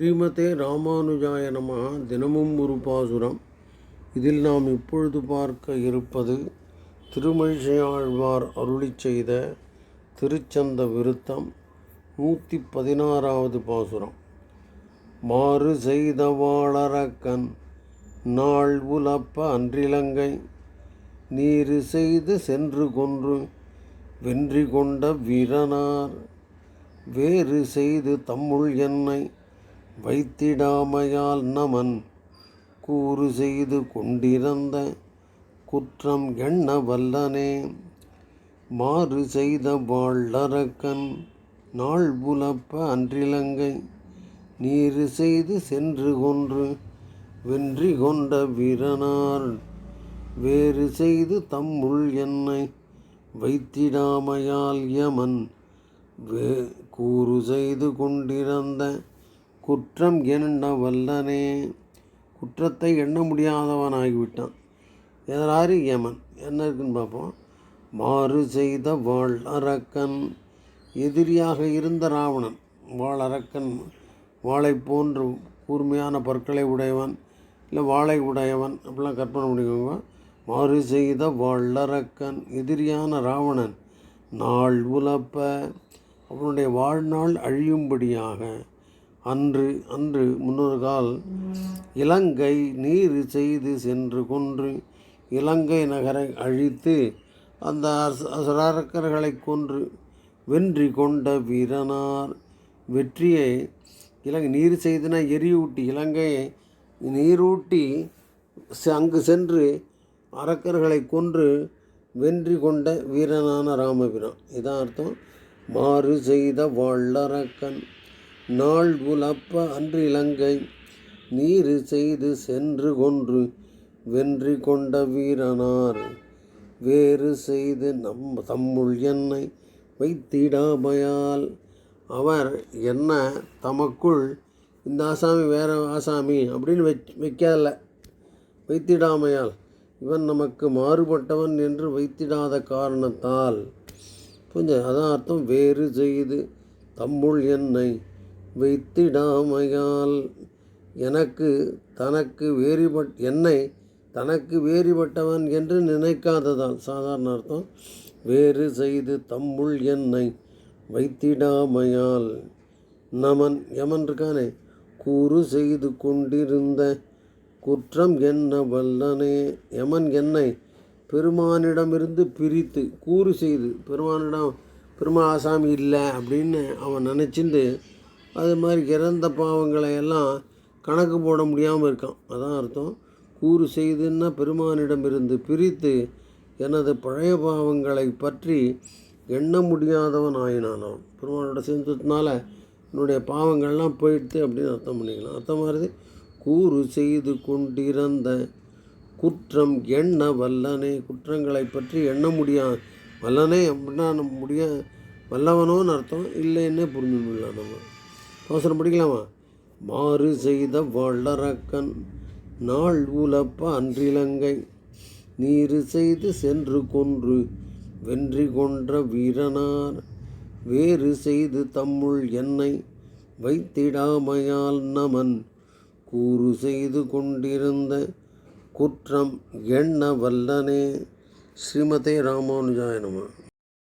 ஸ்ரீமதே ராமானுஜாய நம. தினமும் ஒரு பாசுரம். இதில் நாம் இப்பொழுது பார்க்க இருப்பது திருமழிசையாழ்வார் அருளிச் செய்த திருச்சந்த விருத்தம் நூற்றி பதினாறாவது பாசுரம். மாறு செய்த வாளரக்கன் நாள் உலப்ப அன்றிலங்கை நீரு செய்து சென்று கொன்று வென்றி கொண்ட வீரனார் வேறு செய்து தம்முள் என்னை வைத்திடாமையால் நமன் கூறு செய்து கொண்டிருந்த குற்றம் எண்ண வல்லனே. மாறு செய்த வாழறக்கன் நாள் புலப்ப அன்றிலங்கை நீறு செய்து சென்று கொன்று வென்றி கொண்ட வீரனார். வேறு செய்து தம்முள் என்னை வைத்திடாமையால் யமன் வே கூறு செய்து கொண்டிருந்த குற்றம் எண்ண வல்லனே. குற்றத்தை எண்ண முடியாதவன் ஆகிவிட்டான் எதனாரு யமன். என்ன இருக்குன்னு பார்ப்போம். மாறு செய்த வாழ் அரக்கன் எதிரியாக இருந்த ராவணன். வாள் அரக்கன் வாளை போன்று கூர்மையான பற்களை உடையவன். இல்லை வாளை உடையவன். அப்படிலாம் கற்பனை பண்ணிக்கோங்க. மாறு செய்த வள்ளரக்கன் எதிரியான ராவணன். நாள் உலப்ப. அவனுடைய வாழ்நாள் அழியும்படியாக. அன்று அன்று முன்னொரு கால் இலங்கை நீர் செய்து சென்று கொன்று இலங்கை நகரை அழித்து அந்த அரக்கர்களை கொன்று வென்றி கொண்ட வீரனார் வெற்றியை இலங்கை நீர் செய்தன எரியூட்டி இலங்கையை நீரூட்டி அங்கு சென்று அரக்கர்களை கொன்று வென்றி கொண்ட வீரனான ராமபிரான் இதான் அர்த்தம். மாறு செய்த வல்லரக்கன் நாள் உலப்ப அன்று இலங்கை. நீரு செய்து சென்று கொன்று வென்றி கொண்ட வீரனார். வேறு செய்து நம் தம்முள் என்னை வைத்திடாமையால். அவர் என்ன தமக்குள் இந்த ஆசாமி வேற ஆசாமி அப்படின்னு வை வைக்கல வைத்திடாமையால். இவன் நமக்கு மாறுபட்டவன் என்று வைத்திடாத காரணத்தால். புரிஞ்ச அதான் அர்த்தம். வேறு செய்து தம்முள் என்னை வைத்திடாமையால் எனக்கு தனக்கு வேறுபட் என்னை தனக்கு வேறுபட்டவன் என்று நினைக்காததால் சாதாரண அர்த்தம் வேறு செய்து தம்முள் என்னை வைத்திடாமையால். நமன் யமன் இருக்கானே கூறு செய்து கொண்டிருந்த குற்றம் என்ன வல்லனே? யமன் என்னை பெருமானிடமிருந்து பிரித்து கூறு செய்து பெருமானிடம் பெருமா ஆசாமி இல்லை அப்படின்னு அவன் நினச்சிருந்து அது மாதிரி இறந்த பாவங்களை எல்லாம் கணக்கு போட முடியாமல் இருக்கான். அதான் அர்த்தம். கூறு செய்துன்னா பெருமானிடமிருந்து பிரித்து எனது பழைய பாவங்களை பற்றி எண்ண முடியாதவன் ஆயினானான் பெருமானோட சேர்ந்ததுனால என்னுடைய பாவங்கள்லாம் போயிட்டு அப்படின்னு அர்த்தம் பண்ணிக்கலாம். அர்த்தம் மாதிரி கூறு செய்து கொண்டிருந்த குற்றம் எண்ண வல்லனே. குற்றங்களை பற்றி எண்ண முடியா வல்லனே அப்படின்னா முடிய வல்லவனோன்னு அர்த்தம். இல்லைன்னே புரிஞ்சுக்கலாம் நம்ம. அவசரம் படிக்கலாமா? மாறு செய்த வள்ளரக்கன் நாள் உலப்ப அன்றிலங்கை நீரு செய்து சென்று கொன்று வென்றி கொன்ற வீரனார் வேறு செய்து தம்முள் என்னை வைத்திடாமையால் நமன் கூறு செய்து கொண்டிருந்த குற்றம் எண்ண வல்லனே. ஸ்ரீமதே ராமானுஜாயனமா